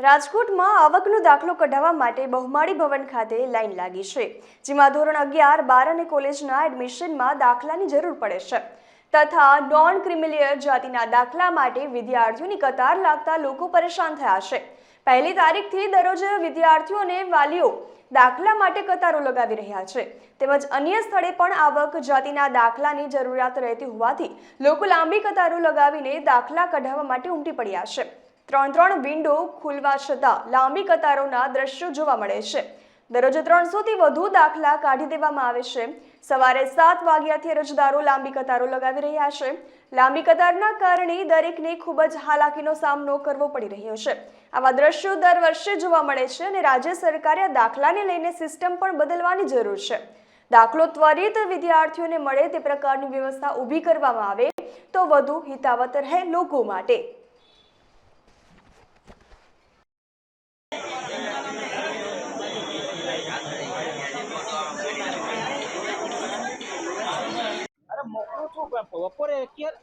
રાજકોટમાં આવકનો દાખલો કઢાવવા માટે બહુમાળી ભવન ખાતે લાઈન લાગી છે, જેમાં ધોરણ અગિયાર, બાર અને કોલેજના એડમિશનમાં દાખલાની જરૂર પડે છે. તથા નોન ક્રિમિલિયર જાતિના દાખલા માટે વિદ્યાર્થીઓની કતાર લાગતા લોકો પરેશાન થયા છે. પહેલી તારીખથી દરરોજ વિદ્યાર્થીઓ અને વાલીઓ દાખલા માટે કતારો લગાવી રહ્યા છે. તેમજ અન્ય સ્થળે પણ આવક જાતિના દાખલાની જરૂરિયાત રહેતી હોવાથી લોકો લાંબી કતારો લગાવીને દાખલા કઢાવવા માટે ઉમટી પડ્યા છે. ત્રણ ત્રણ વિન્ડો ખુલવા છતાં લાંબી કતારોના દ્રશ્યો જોવા મળે છે. દરરોજ ત્રણસોથી વધુ દાખલા કાઢી દેવામાં આવે છે. સવારે સાત વાગ્યાથી અરજદારો લાંબી કતારો લગાવી રહ્યા છે. લાંબી કતારના કારણે દરેકને ખૂબ જ હાલાકીનો સામનો કરવો પડી રહ્યો છે. આવા દ્રશ્યો દર વર્ષે જોવા મળે છે અને રાજ્ય સરકારે આ દાખલાને લઈને સિસ્ટમ પણ બદલવાની જરૂર છે. દાખલો ત્વરિત વિદ્યાર્થીઓને મળે તે પ્રકારની વ્યવસ્થા ઊભી કરવામાં આવે તો વધુ હિતાવત રહે લોકો માટે. Fútbol jugó pues, por el izquierda.